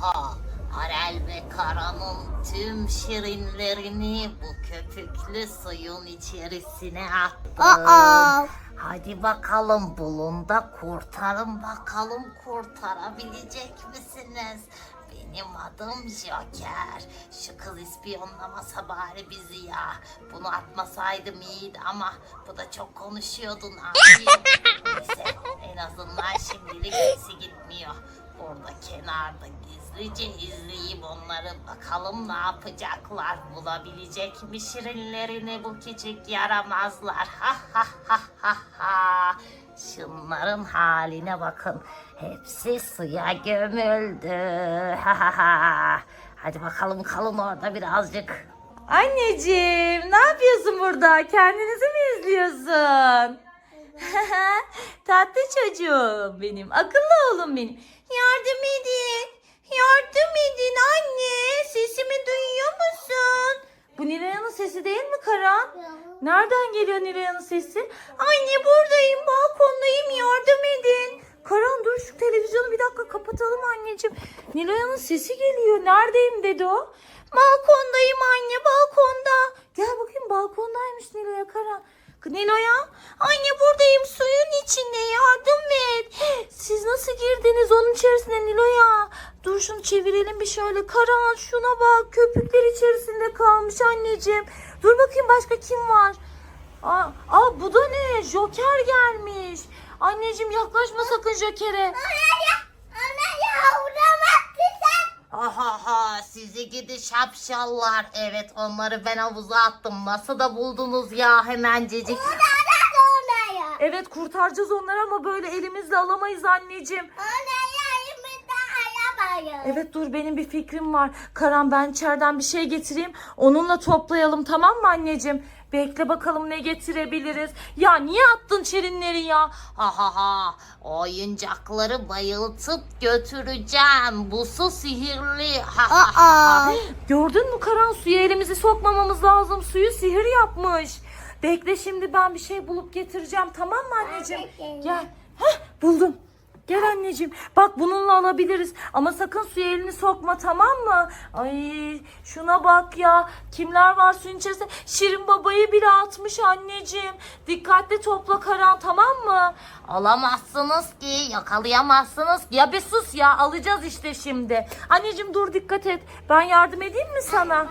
ha. Arel ve Kara'nın tüm şirinlerini bu köpüklü suyun içerisine attım. Aa. Hadi bakalım bulun da kurtarın bakalım kurtarabilecek misiniz? Benim adım Joker. Şu kız ispiyonlamasa bari bizi ya. Bunu atmasaydım iyiydi ama bu da çok konuşuyordu ne yapayım? Neyse en azından şimdilik sesi gitmiyor. Burada kenarda gizlice izleyip onları bakalım ne yapacaklar. Bulabilecek mi şirinlerini bu küçük yaramazlar. Ha ha ha ha ha. Şunların haline bakın. Hepsi suya gömüldü. Ha ha ha. Hadi bakalım kalın orada birazcık. Anneciğim ne yapıyorsun burada? Kendinizi mi izliyorsun? Tatlı çocuğum benim. Akıllı oğlum benim. Yardım edin. Yardım edin anne. Sesimi duyuyor musun? Bu Nilay'ın sesi değil mi Karan? Nereden geliyor Nilay'ın sesi? Anne buradayım balkondayım yardım edin. Karan dur şu televizyonu bir dakika kapatalım anneciğim. Nilay'ın sesi geliyor. Neredeyim dedi o. Balkondayım anne balkonda. Gel bakayım balkondaymış Nilay'a Karan. Nilo'ya anne buradayım suyun içinde yardım et. Siz nasıl girdiniz onun içerisine Nilo'ya? Dur şunu çevirelim bir şöyle. Karan şuna bak köpükler içerisinde kalmış anneciğim. Dur bakayım başka kim var? Aa, aa bu da ne? Joker gelmiş. Anneciğim yaklaşma sakın Joker'e. Ha ha ha sizi gidi şapşallar. Evet onları ben havuza attım. Nasıl da buldunuz ya hemencecik. Evet kurtaracağız onları ama böyle elimizle alamayız anneciğim. Evet dur benim bir fikrim var. Karan ben içeriden bir şey getireyim. Onunla toplayalım tamam mı anneciğim? Bekle bakalım ne getirebiliriz. Ya niye attın şirinleri ya? Ha ha ha oyuncakları bayıltıp götüreceğim. Bu su sihirli. Ha ha. ha. Gördün mü Karan suya elimizi sokmamamız lazım. Suyu sihir yapmış. Bekle şimdi ben bir şey bulup getireceğim tamam mı anneciğim? Gel. Hah buldum. Gel anneciğim. Bak bununla alabiliriz. Ama sakın suya elini sokma tamam mı? Ay şuna bak ya. Kimler var suyun içerisinde? Şirin babayı bile atmış anneciğim. Dikkatli topla Karan tamam mı? Alamazsınız ki yakalayamazsınız. Ya bir sus ya alacağız işte şimdi. Anneciğim dur dikkat et. Ben yardım edeyim mi sana?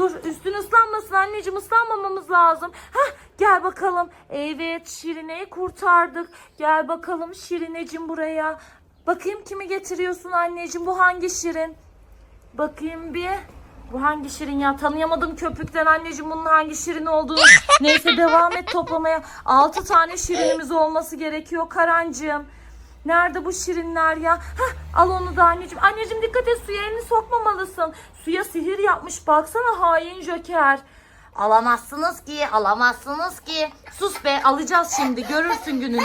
Dur üstün ıslanmasın anneciğim ıslanmamamız lazım. Hah gel bakalım. Evet Şirine'yi kurtardık. Gel bakalım Şirineciğim buraya. Bakayım kimi getiriyorsun anneciğim bu hangi Şirin? Bakayım bir. Bu hangi şirin ya? Tanıyamadım köpükten anneciğim bunun hangi şirin olduğunu. Neyse devam et toplamaya. 6 tane şirinimiz olması gerekiyor Karancığım. Nerede bu şirinler ya? Hah, al onu da anneciğim. Anneciğim dikkat et suya elini sokmamalısın. Suya sihir yapmış baksana hain joker. Alamazsınız ki alamazsınız ki. Sus be alacağız şimdi görürsün gününü.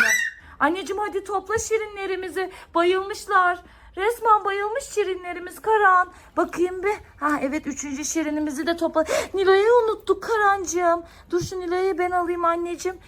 Anneciğim hadi topla şirinlerimizi. Bayılmışlar. Resmen bayılmış şirinlerimiz Karan. Bakayım bir. Ha evet üçüncü şirinimizi de topla. Nilay'ı unuttuk Karancığım. Dur şu Nilay'ı ben alayım anneciğim.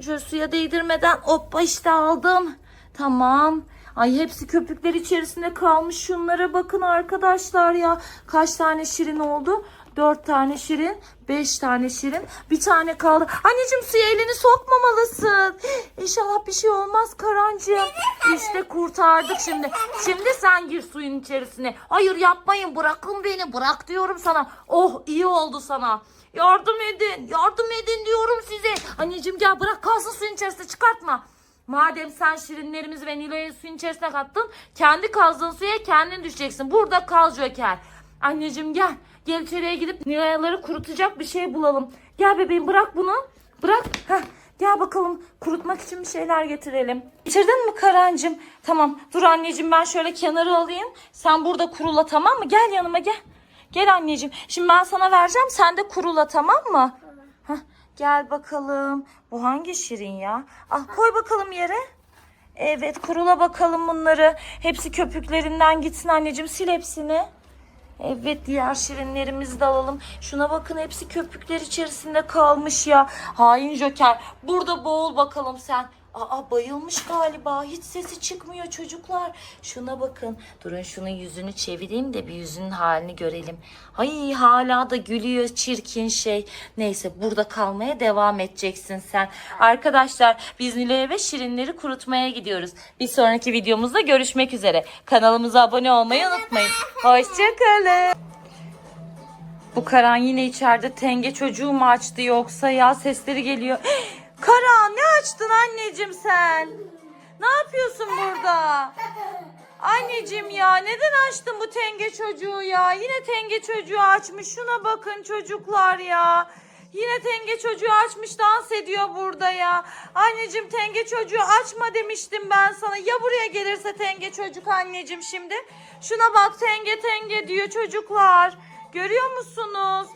Şöyle suya değdirmeden hoppa işte aldım. Tamam. Ay hepsi köpükler içerisinde kalmış. Şunlara bakın arkadaşlar ya. Kaç tane şirin oldu? Dört tane şirin, beş tane şirin, bir tane kaldı. Anneciğim suya elini sokmamalısın. İnşallah bir şey olmaz Karancığım. İşte kurtardık şimdi. Şimdi sen gir suyun içerisine. Hayır yapmayın bırakın beni bırak diyorum sana. Oh iyi oldu sana. Yardım edin yardım edin diyorum size. Anneciğim gel bırak kalsın suyun içerisinde çıkartma. Madem sen şirinlerimizi ve Nilo'yu suyun içerisine kattın, kendi kazdığın suya kendin düşeceksin. Burada kal Joker. Anneciğim gel. Gel içeriye gidip Nilay'ları kurutacak bir şey bulalım. Gel bebeğim bırak bunu. Bırak. Heh. Gel bakalım kurutmak için bir şeyler getirelim. Bitirdin mi Karancığım? Tamam. Dur anneciğim ben şöyle kenara alayım. Sen burada kurula tamam mı? Gel yanıma gel. Gel anneciğim. Şimdi ben sana vereceğim. Sen de kurula tamam mı? Gel bakalım. Bu hangi şirin ya? Ah koy bakalım yere. Evet kurula bakalım bunları. Hepsi köpüklerinden gitsin anneciğim. Sil hepsini. Evet diğer şirinlerimizi de alalım. Şuna bakın hepsi köpükler içerisinde kalmış ya. Hain Joker. Burada boğul bakalım sen. Aa bayılmış galiba. Hiç sesi çıkmıyor çocuklar. Şuna bakın. Durun şunun yüzünü çevireyim de bir yüzünün halini görelim. Ay hala da gülüyor çirkin şey. Neyse burada kalmaya devam edeceksin sen. Arkadaşlar biz Nilo'ya ve Şirinleri kurutmaya gidiyoruz. Bir sonraki videomuzda görüşmek üzere. Kanalımıza abone olmayı unutmayın. Hoşçakalın. Bu Karan yine içeride tenge çocuğu mu açtı yoksa ya sesleri geliyor. Karan ne açtın anneciğim sen? Ne yapıyorsun burada? Anneciğim ya neden açtın bu tenge çocuğu ya? Yine tenge çocuğu açmış. Şuna bakın çocuklar ya. Yine tenge çocuğu açmış dans ediyor burada ya. Anneciğim tenge çocuğu açma demiştim ben sana. Ya buraya gelirse tenge çocuk anneciğim şimdi? Şuna bak tenge tenge diyor çocuklar. Görüyor musunuz?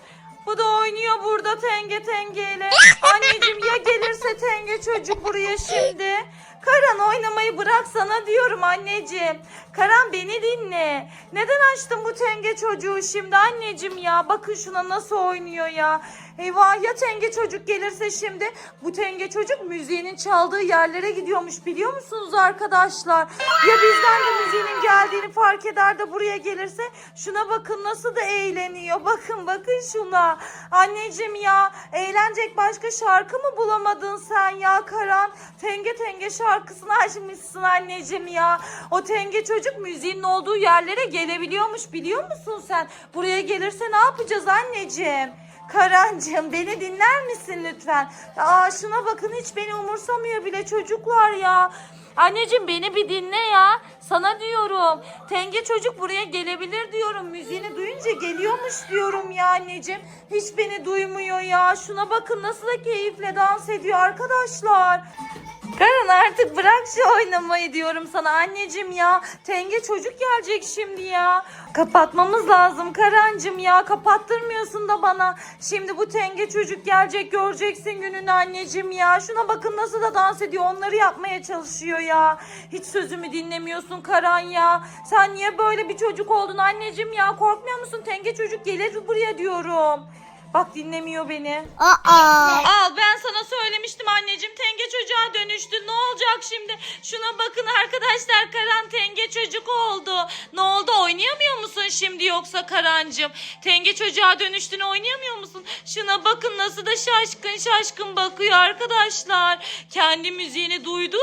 Bu da oynuyor burada tenge tengeyle. Anneciğim ya tenge çocuk buraya şimdi? Karan oynamayı bıraksana diyorum anneciğim. Karan beni dinle. Neden açtın bu tenge çocuğu şimdi anneciğim ya? Bakın şuna nasıl oynuyor ya. Eyvah ya tenge çocuk gelirse şimdi? Bu tenge çocuk müziğinin çaldığı yerlere gidiyormuş biliyor musunuz arkadaşlar? Ya bizden de müziğinin geldiğini fark eder de buraya gelirse? Şuna bakın nasıl da eğleniyor. Bakın bakın şuna. Anneciğim ya eğlenecek başka şarkı mı bulamadın sen ya Karan? Tenge tenge şarkısını açmışsın anneciğim ya. O tenge çocuk müziğin olduğu yerlere gelebiliyormuş biliyor musun sen? Buraya gelirse ne yapacağız anneciğim? Karancığım beni dinler misin lütfen? Aa şuna bakın hiç beni umursamıyor bile çocuklar ya. Anneciğim beni bir dinle ya. Sana diyorum. Tenge çocuk buraya gelebilir diyorum. Müziğini duyunca geliyormuş diyorum ya anneciğim. Hiç beni duymuyor ya. Şuna bakın nasıl da keyifle dans ediyor arkadaşlar. Karan artık bırak şu oynamayı diyorum sana anneciğim ya. Tenge çocuk gelecek şimdi ya. Kapatmamız lazım Karancığım ya. Kapattırmıyorsun da bana. Şimdi bu tenge çocuk gelecek göreceksin gününü anneciğim ya. Şuna bakın nasıl da dans ediyor. Onları yapmaya çalışıyor ya. Hiç sözümü dinlemiyorsun Karan ya. Sen niye böyle bir çocuk oldun anneciğim ya? Korkmuyor musun? Tenge çocuk gelir buraya diyorum. Bak dinlemiyor beni. Aa. Olacak şimdi şuna bakın arkadaşlar Karan tenge çocuk oldu. Ne oldu oynayamıyor musun şimdi yoksa Karancığım? Tenge çocuğa dönüştüğünü oynayamıyor musun? Şuna bakın nasıl da şaşkın şaşkın bakıyor arkadaşlar. Kendi müziğini duydu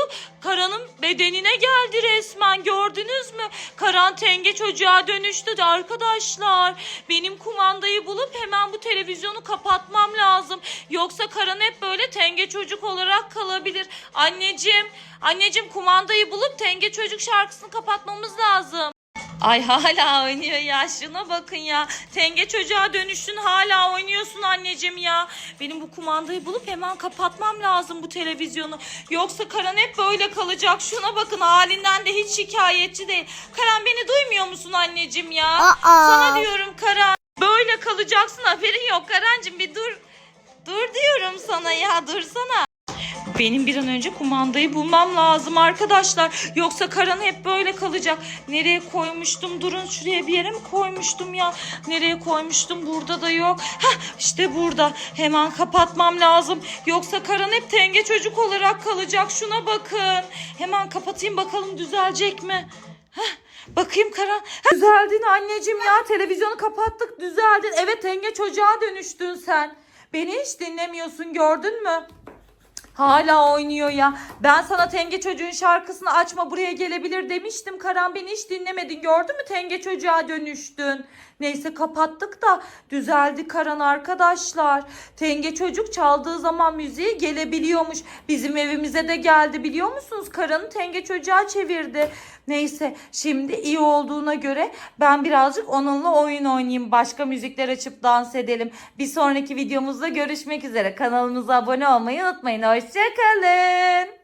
Karan'ın bedenine geldi resmen gördünüz mü Karan tenge çocuğa dönüştü de arkadaşlar benim kumandayı bulup hemen bu televizyonu kapatmam lazım. Yoksa Karan hep böyle tenge çocuk olarak kalabilir. Anneciğim, anneciğim kumandayı bulup tenge çocuk şarkısını kapatmamız lazım. Ay hala oynuyor ya şuna bakın ya. Tenge çocuğa dönüştün hala oynuyorsun anneciğim ya. Benim bu kumandayı bulup hemen kapatmam lazım bu televizyonu. Yoksa Karan hep böyle kalacak. Şuna bakın halinden de hiç şikayetçi değil. Karan beni duymuyor musun anneciğim ya? Aa. Sana diyorum Karan. Böyle kalacaksın haberin yok Karancığım bir dur. Dur diyorum sana ya dursana. Benim bir an önce kumandayı bulmam lazım arkadaşlar. Yoksa Karan hep böyle kalacak. Nereye koymuştum? Durun şuraya bir yere mi koymuştum ya? Nereye koymuştum? Burada da yok. Heh, işte burada. Hemen kapatmam lazım. Yoksa Karan hep tenge çocuk olarak kalacak. Şuna bakın. Hemen kapatayım bakalım düzelecek mi? Heh, Bakayım Karan. Heh, Düzeldin anneciğim ya. Televizyonu kapattık düzeldin. Evet tenge çocuğa dönüştün sen. Beni hiç dinlemiyorsun gördün mü? Hala oynuyor ya. Ben sana Tenge Çocuğun şarkısını açma buraya gelebilir demiştim. Karan beni hiç dinlemedin. Gördün mü Tenge Çocuğa dönüştün. Neyse kapattık da düzeldi Karan arkadaşlar. Tenge Çocuk çaldığı zaman müziği gelebiliyormuş. Bizim evimize de geldi biliyor musunuz? Karan'ı Tenge Çocuğa çevirdi. Neyse şimdi iyi olduğuna göre ben birazcık onunla oyun oynayayım. Başka müzikler açıp dans edelim. Bir sonraki videomuzda görüşmek üzere. Kanalımıza abone olmayı unutmayın. Hoşçakalın.